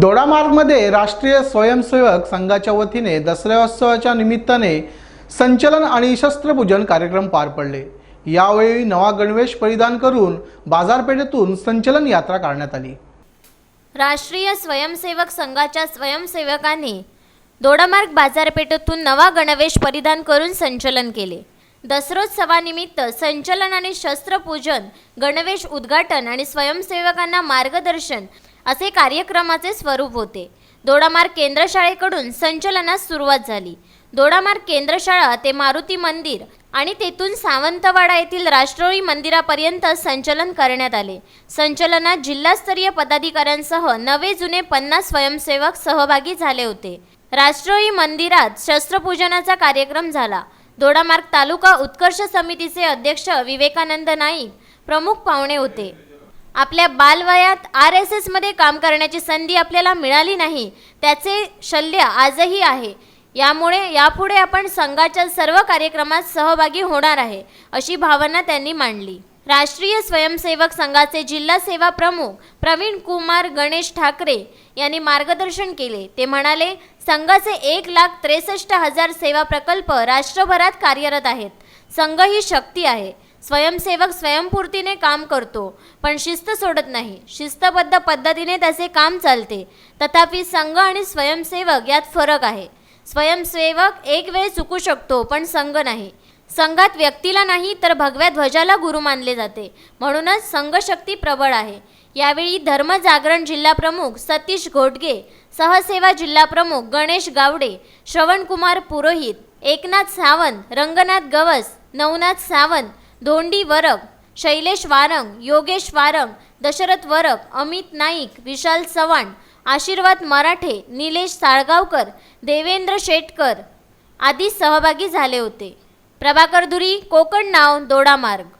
दोडामार्गमध्ये राष्ट्रीय स्वयंसेवक संघाच्या वतीने दसऱ्याोत्सवाच्या निमित्ताने संचलन आणि शस्त्रपूजन कार्यक्रम पार पडले. यावेळी नवा गणवेश परिधान करून बाजारपेठेतून संचलन यात्रा काढण्यात आली. राष्ट्रीय स्वयंसेवक संघाच्या स्वयंसेवकांनी दोडामार्ग बाजारपेठेतून नवा गणवेश परिधान करून संचलन केले. दसरोत्सवानिमित्त संचलन आणि शस्त्रपूजन गणवेश उद्घाटन आणि स्वयंसेवकांना मार्गदर्शन असे कार्यक्रमाचे स्वरूप होते. दोडामार्ग केंद्रशाळेकडून संचलनास सुरुवात झाली. दोडामार्ग केंद्रशाळा ते मारुती मंदिर आणि तेथून सावंतवाडा येथील राष्ट्रोळी मंदिरापर्यंत संचलन करण्यात आले. संचलनात जिल्हास्तरीय पदाधिकाऱ्यांसह नवे जुने पन्नास स्वयंसेवक सहभागी झाले होते. राष्ट्रोळी मंदिरात शस्त्रपूजनाचा कार्यक्रम झाला. दोडामार्ग तालुका उत्कर्ष समितीचे अध्यक्ष विवेकानंद नाईक प्रमुख पाहुणे होते. आपल्या बालवयात आर एस एसमध्ये काम करण्याची संधी आपल्याला मिळाली नाही त्याचे शल्य आजही आहे. यामुळे यापुढे आपण संघाच्या सर्व कार्यक्रमात सहभागी होणार आहे अशी भावना त्यांनी मांडली. राष्ट्रीय स्वयंसेवक संघाचे जिल्हा सेवा प्रमुख प्रवीण कुमार गणेश ठाकरे यांनी मार्गदर्शन केले. ते म्हणाले संघाचे एक लाख त्रेसष्ट हजार सेवा प्रकल्प राष्ट्रभरात कार्यरत आहेत. संघ ही शक्ती आहे. स्वयंसेवक स्वयंपूर्तीने काम करतो पण शिस्त सोडत नाही. शिस्तबद्ध पद्धतीने त्याचे काम चालते. तथापि संघ आणि स्वयंसेवक यात फरक आहे. स्वयंसेवक एक वेळ चुकू शकतो पण संघ नाही. संघात व्यक्तीला नाही तर भगव्या ध्वजाला गुरु मानले जाते. म्हणूनच संघशक्ती प्रबळ आहे. यावेळी धर्मजागरण जागरण जिल्हाप्रमुख सतीश घोटगे सहसेवा जिल्हाप्रमुख गणेश गावडे श्रवणकुमार पुरोहित एकनाथ सावंत रंगनाथ गवस नवनाथ सावंत धोंडी वरग शैलेश वारंग योगेश वारंग दशरथ वरग अमित नाईक विशाल चव्हाण आशीर्वाद मराठे निलेश साळगावकर देवेंद्र शेटकर आदी सहभागी झाले होते. प्रभाकर धुरी कोकण नाव दोडामार्ग.